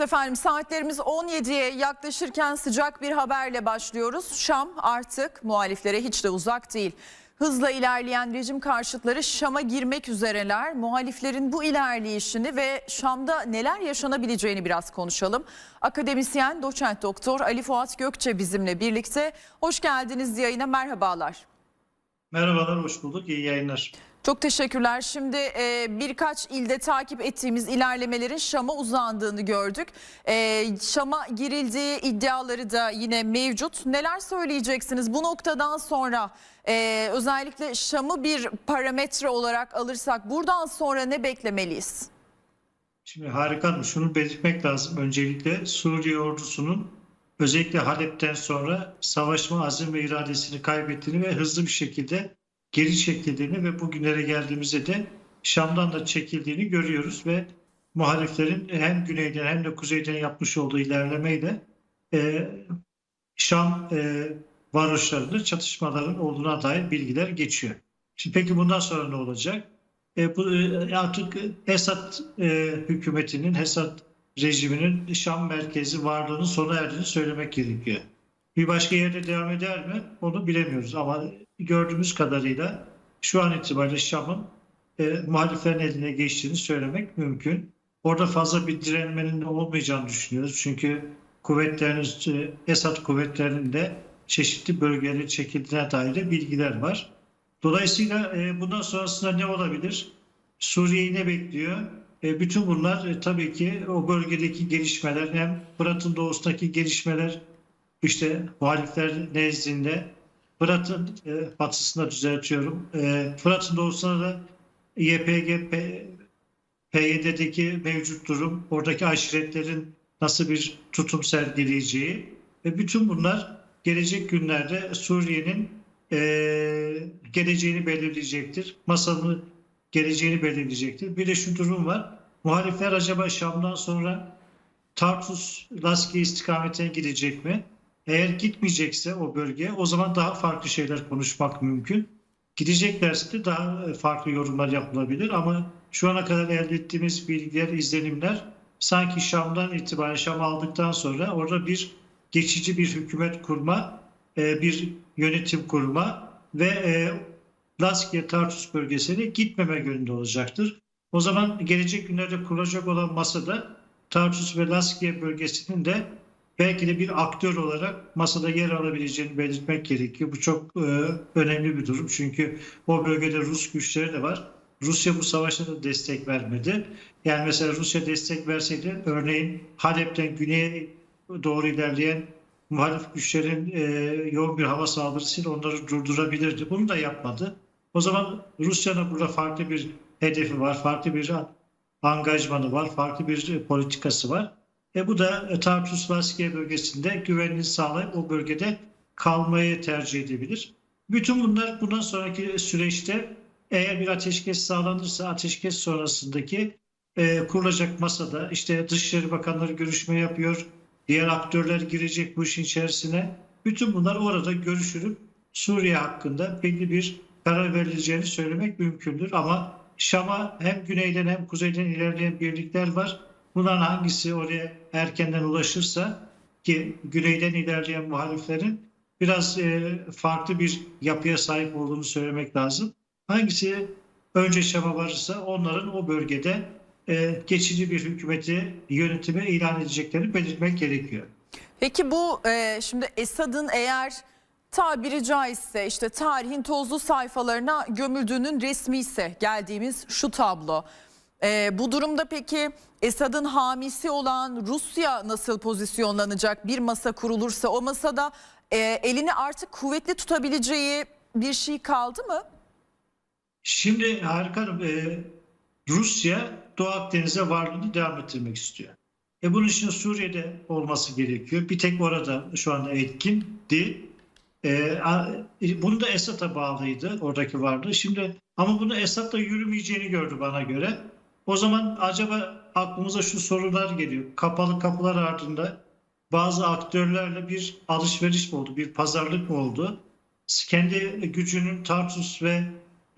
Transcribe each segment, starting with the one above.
Efendim saatlerimiz 17'ye yaklaşırken sıcak bir haberle başlıyoruz. Şam artık muhaliflere hiç de uzak değil. Hızla ilerleyen rejim karşıtları Şam'a girmek üzereler. Muhaliflerin bu ilerleyişini ve Şam'da neler yaşanabileceğini biraz konuşalım. Akademisyen doçent doktor Ali Fuat Gökçe bizimle birlikte. Hoş geldiniz yayına merhabalar. Merhabalar, hoş bulduk. İyi yayınlar. Çok teşekkürler. Şimdi e, birkaç ilde takip ettiğimiz ilerlemelerin Şam'a uzandığını gördük. E, Şam'a girildiği iddiaları da yine mevcut. Neler söyleyeceksiniz bu noktadan sonra? e, özellikle Şam'ı bir parametre olarak alırsak buradan sonra ne beklemeliyiz? Şimdi harika. Şunu belirtmek lazım. Öncelikle Suriye ordusunun özellikle Halep'ten sonra savaşma azim ve iradesini kaybettiğini ve hızlı bir şekilde geri çekildiğini ve bugünlere geldiğimizde de Şam'dan da çekildiğini görüyoruz ve muhaliflerin hem güneyden hem de kuzeyden yapmış olduğu ilerlemeyle e, Şam e, varoşlarında çatışmaların olduğuna dair bilgiler geçiyor. Şimdi peki bundan sonra ne olacak? E, bu e, artık Esad e, hükümetinin, Esad rejiminin Şam merkezi varlığının sona erdiğini söylemek gerekiyor. Bir başka yerde devam eder mi? Onu bilemiyoruz ama gördüğümüz kadarıyla şu an itibariyle Şam'ın e, muhaliflerin eline geçtiğini söylemek mümkün. Orada fazla bir direnmenin olmayacağını düşünüyoruz. Çünkü kuvvetleriniz, e, Esad kuvvetlerinin de çeşitli bölgelere çekildiğine dair de bilgiler var. Dolayısıyla e, bundan sonrasında ne olabilir? Suriye'yi ne bekliyor? E, bütün bunlar e, tabii ki o bölgedeki gelişmeler hem Fırat'ın doğusundaki gelişmeler işte muhalifler nezdinde Fırat'ın e, batısında düzeltiyorum. E, Fırat'ın doğusunda da YPG, PYD'deki mevcut durum, oradaki aşiretlerin nasıl bir tutum sergileyeceği ve bütün bunlar gelecek günlerde Suriye'nin e, geleceğini belirleyecektir. Masanın geleceğini belirleyecektir. Bir de şu durum var. Muhalifler acaba Şam'dan sonra Tartus, Laskiye istikametine gidecek mi? Eğer gitmeyecekse o bölgeye o zaman daha farklı şeyler konuşmak mümkün. Gideceklerse de daha farklı yorumlar yapılabilir ama şu ana kadar elde ettiğimiz bilgiler, izlenimler sanki Şam'dan itibaren Şam aldıktan sonra orada bir geçici bir hükümet kurma, e, bir yönetim kurma ve e, Laskiye Tartus bölgesine gitmeme yönünde olacaktır. O zaman gelecek günlerde kurulacak olan masada Tartus ve Laskiye bölgesinin de belki de bir aktör olarak masada yer alabileceğini belirtmek gerekiyor. Bu çok e, önemli bir durum çünkü o bölgede Rus güçleri de var. Rusya bu savaşta da destek vermedi. Yani mesela Rusya destek verseydi örneğin Halep'ten güneye doğru ilerleyen muhalif güçlerin e, yoğun bir hava saldırısıyla onları durdurabilirdi. Bunu da yapmadı. O zaman Rusya'nın burada farklı bir hedefi var, farklı bir angajmanı var, farklı bir politikası var. E bu da Tartus Laskiye bölgesinde güvenliğini sağlayıp o bölgede kalmayı tercih edebilir. Bütün bunlar bundan sonraki süreçte eğer bir ateşkes sağlanırsa ateşkes sonrasındaki e, kurulacak masada işte Dışişleri Bakanları görüşme yapıyor, diğer aktörler girecek bu işin içerisine. Bütün bunlar orada görüşülüp Suriye hakkında belli bir karar verileceğini söylemek mümkündür. Ama Şam'a hem güneyden hem kuzeyden ilerleyen birlikler var. Bunların hangisi oraya erkenden ulaşırsa ki güneyden ilerleyen muhaliflerin biraz e, farklı bir yapıya sahip olduğunu söylemek lazım. Hangisi önce Şam'a varırsa onların o bölgede e, geçici bir hükümeti yönetimi ilan edeceklerini belirtmek gerekiyor. Peki bu e, şimdi Esad'ın eğer tabiri caizse işte tarihin tozlu sayfalarına gömüldüğünün resmi ise geldiğimiz şu tablo. E, bu durumda peki Esad'ın hamisi olan Rusya nasıl pozisyonlanacak? Bir masa kurulursa o masada e, elini artık kuvvetli tutabileceği bir şey kaldı mı? Şimdi harika e, Rusya Doğu Akdeniz'e varlığını devam ettirmek istiyor. E bunun için Suriye'de olması gerekiyor. Bir tek orada şu anda etkindi. E, bunu da Esad'a bağlıydı oradaki varlığı. Şimdi ama bunu Esad'la yürümeyeceğini gördü bana göre. O zaman acaba aklımıza şu sorular geliyor. Kapalı kapılar ardında bazı aktörlerle bir alışveriş mi oldu, bir pazarlık mı oldu? Kendi gücünün Tartus ve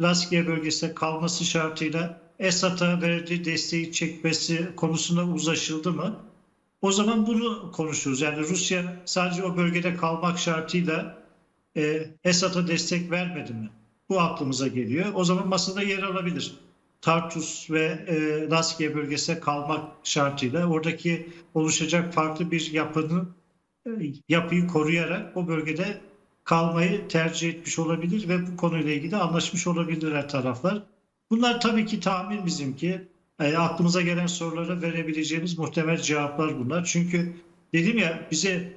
Laskiye bölgesinde kalması şartıyla Esad'a verdiği desteği çekmesi konusunda uzlaşıldı mı? o zaman bunu konuşuruz. Yani Rusya sadece o bölgede kalmak şartıyla e, Esad'a destek vermedi mi? Bu aklımıza geliyor. O zaman masada yer alabilir. Tartus ve e, Laskiye bölgesinde kalmak şartıyla oradaki oluşacak farklı bir yapının e, yapıyı koruyarak o bölgede kalmayı tercih etmiş olabilir ve bu konuyla ilgili anlaşmış olabilirler taraflar. Bunlar tabii ki tahmin bizimki. E, aklımıza gelen sorulara verebileceğimiz muhtemel cevaplar bunlar. Çünkü dedim ya bize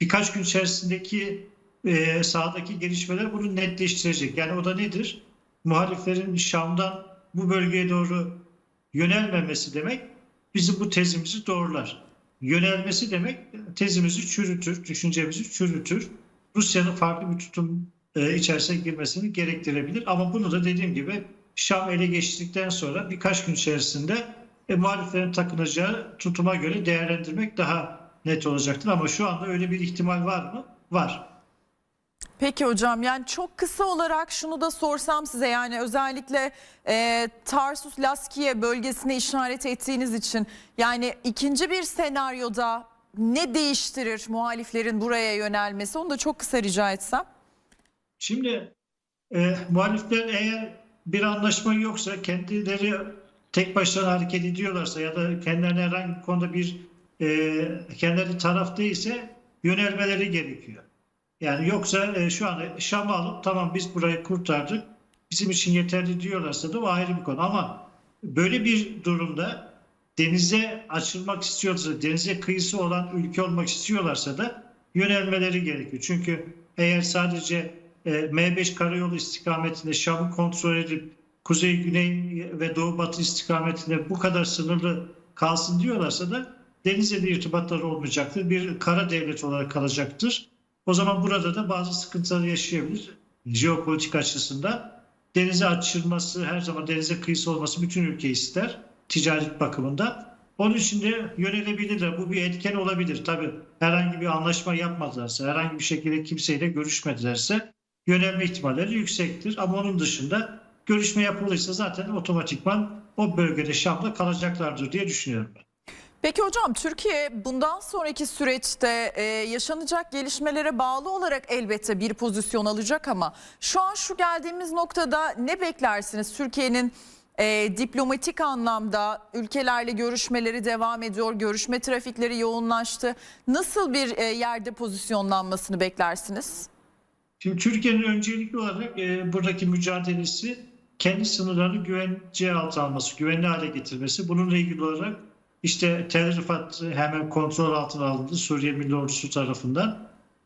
birkaç gün içerisindeki e, sahadaki gelişmeler bunu netleştirecek. Yani o da nedir? Muhaliflerin Şam'dan bu bölgeye doğru yönelmemesi demek bizim bu tezimizi doğrular. Yönelmesi demek tezimizi çürütür, düşüncemizi çürütür. Rusya'nın farklı bir tutum e, içerisine girmesini gerektirebilir. Ama bunu da dediğim gibi Şam ele geçtikten sonra birkaç gün içerisinde e, muhaliflerin takınacağı tutuma göre değerlendirmek daha net olacaktır. Ama şu anda öyle bir ihtimal var mı? Var. Peki hocam yani çok kısa olarak şunu da sorsam size yani özellikle e, Tarsus Laskiye bölgesine işaret ettiğiniz için yani ikinci bir senaryoda ne değiştirir muhaliflerin buraya yönelmesi onu da çok kısa rica etsem. Şimdi e, muhalifler eğer bir anlaşma yoksa kendileri tek başlarına hareket ediyorlarsa ya da kendilerine herhangi bir konuda bir e, kendileri taraf değilse yönelmeleri gerekiyor. Yani yoksa e, şu an Şam'ı alıp tamam biz burayı kurtardık bizim için yeterli diyorlarsa da o ayrı bir konu. Ama böyle bir durumda denize açılmak istiyorsa, denize kıyısı olan ülke olmak istiyorlarsa da yönelmeleri gerekiyor. Çünkü eğer sadece e, M5 karayolu istikametinde Şam'ı kontrol edip kuzey, güney ve doğu batı istikametinde bu kadar sınırlı kalsın diyorlarsa da denizle bir irtibatları olmayacaktır. Bir kara devlet olarak kalacaktır. O zaman burada da bazı sıkıntılar yaşayabilir jeopolitik açısından. Denize açılması, her zaman denize kıyısı olması bütün ülke ister ticaret bakımından. Onun için de yönelebilirler. Bu bir etken olabilir. Tabii herhangi bir anlaşma yapmadılarsa, herhangi bir şekilde kimseyle görüşmedilerse yönelme ihtimalleri yüksektir. Ama onun dışında görüşme yapılırsa zaten otomatikman o bölgede Şam'da kalacaklardır diye düşünüyorum ben. Peki hocam Türkiye bundan sonraki süreçte e, yaşanacak gelişmelere bağlı olarak elbette bir pozisyon alacak ama şu an şu geldiğimiz noktada ne beklersiniz? Türkiye'nin e, diplomatik anlamda ülkelerle görüşmeleri devam ediyor, görüşme trafikleri yoğunlaştı. Nasıl bir e, yerde pozisyonlanmasını beklersiniz? Şimdi Türkiye'nin öncelikli olarak e, buradaki mücadelesi kendi sınırlarını güvence altına alması, güvenli hale getirmesi. Bununla ilgili olarak işte Tel Rifat hemen kontrol altına alındı Suriye Milli Ordusu tarafından.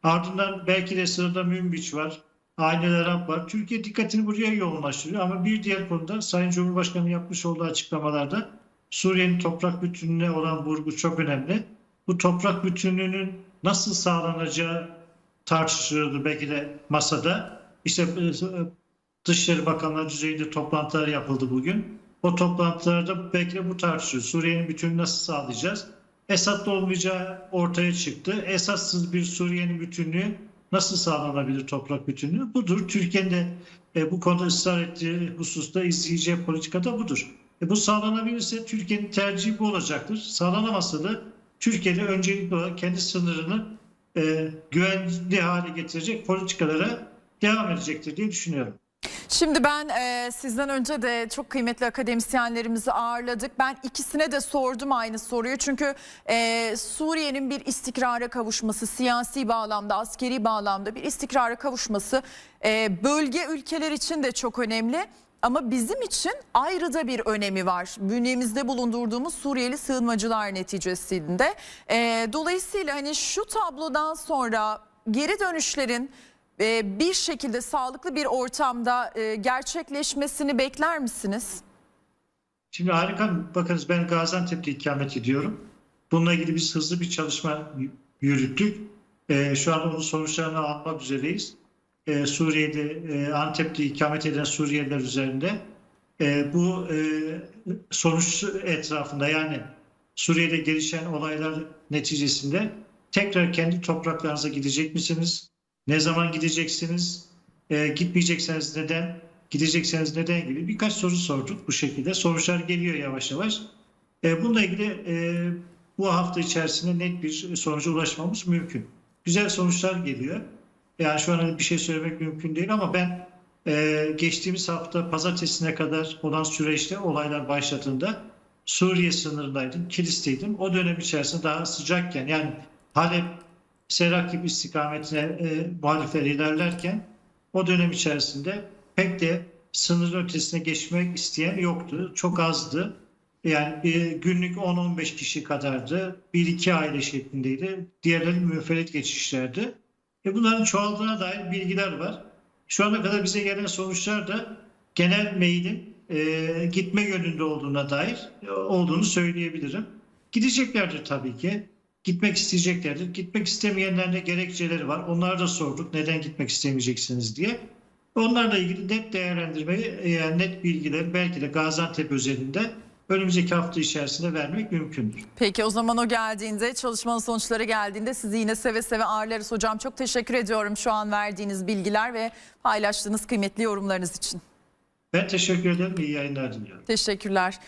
Ardından belki de sırada Münbiç var, Aileler var. Türkiye dikkatini buraya yoğunlaştırıyor ama bir diğer konuda Sayın Cumhurbaşkanı yapmış olduğu açıklamalarda Suriye'nin toprak bütünlüğüne olan vurgu çok önemli. Bu toprak bütünlüğünün nasıl sağlanacağı tartışılıyordu belki de masada. İşte e, Dışişleri Bakanları düzeyinde toplantılar yapıldı bugün. O toplantılarda belki de bu tartışılıyor. Suriye'nin bütünlüğünü nasıl sağlayacağız? Esad'da olmayacağı ortaya çıktı. Esadsız bir Suriye'nin bütünlüğü nasıl sağlanabilir toprak bütünlüğü? Budur. Türkiye'nin de e, bu konuda ısrar ettiği hususta izleyeceği politikada budur. E, bu sağlanabilirse Türkiye'nin tercihi bu olacaktır. Sağlanamazsa da Türkiye'de öncelikli olarak kendi sınırını e, güvenli hale getirecek politikalara devam edecektir diye düşünüyorum. Şimdi ben e, sizden önce de çok kıymetli akademisyenlerimizi ağırladık. Ben ikisine de sordum aynı soruyu. Çünkü e, Suriye'nin bir istikrara kavuşması, siyasi bağlamda, askeri bağlamda bir istikrara kavuşması e, bölge ülkeler için de çok önemli. Ama bizim için ayrı da bir önemi var. Bünyemizde bulundurduğumuz Suriyeli sığınmacılar neticesinde. E, dolayısıyla hani şu tablodan sonra geri dönüşlerin bir şekilde sağlıklı bir ortamda e, gerçekleşmesini bekler misiniz? Şimdi harika. Bakınız ben Gaziantep'te ikamet ediyorum. Bununla ilgili biz hızlı bir çalışma yürüttük. E, şu an onun sonuçlarını almak üzereyiz. E, Suriye'de, e, Antep'te ikamet eden Suriyeliler üzerinde. Bu e, sonuç etrafında yani Suriye'de gelişen olaylar neticesinde tekrar kendi topraklarınıza gidecek misiniz? Ne zaman gideceksiniz? E, gitmeyecekseniz neden? Gidecekseniz neden gibi birkaç soru sorduk bu şekilde. Sonuçlar geliyor yavaş yavaş. E, bununla ilgili e, bu hafta içerisinde net bir sonuca ulaşmamız mümkün. Güzel sonuçlar geliyor. Yani şu an bir şey söylemek mümkün değil ama ben e, geçtiğimiz hafta pazartesine kadar olan süreçte olaylar başladığında Suriye sınırındaydım, Kilis'teydim. O dönem içerisinde daha sıcakken yani Halep, Serakip istikametine e, muhalifler ilerlerken o dönem içerisinde pek de sınırın ötesine geçmek isteyen yoktu. Çok azdı. Yani bir günlük 10-15 kişi kadardı. Bir iki aile şeklindeydi. Diğerleri müferit geçişlerdi. E bunların çoğaldığına dair bilgiler var. Şu ana kadar bize gelen sonuçlar da genel mailin e, gitme yönünde olduğuna dair e, olduğunu söyleyebilirim. Gideceklerdir tabii ki. Gitmek isteyeceklerdir. Gitmek istemeyenlerin de gerekçeleri var. Onlara da sorduk neden gitmek istemeyeceksiniz diye. Onlarla ilgili net değerlendirmeyi, e, yani net bilgileri belki de Gaziantep özelinde önümüzdeki hafta içerisinde vermek mümkündür. Peki o zaman o geldiğinde çalışmanın sonuçları geldiğinde sizi yine seve seve ağırlarız hocam. Çok teşekkür ediyorum şu an verdiğiniz bilgiler ve paylaştığınız kıymetli yorumlarınız için. Ben teşekkür ederim. İyi yayınlar diliyorum. Teşekkürler.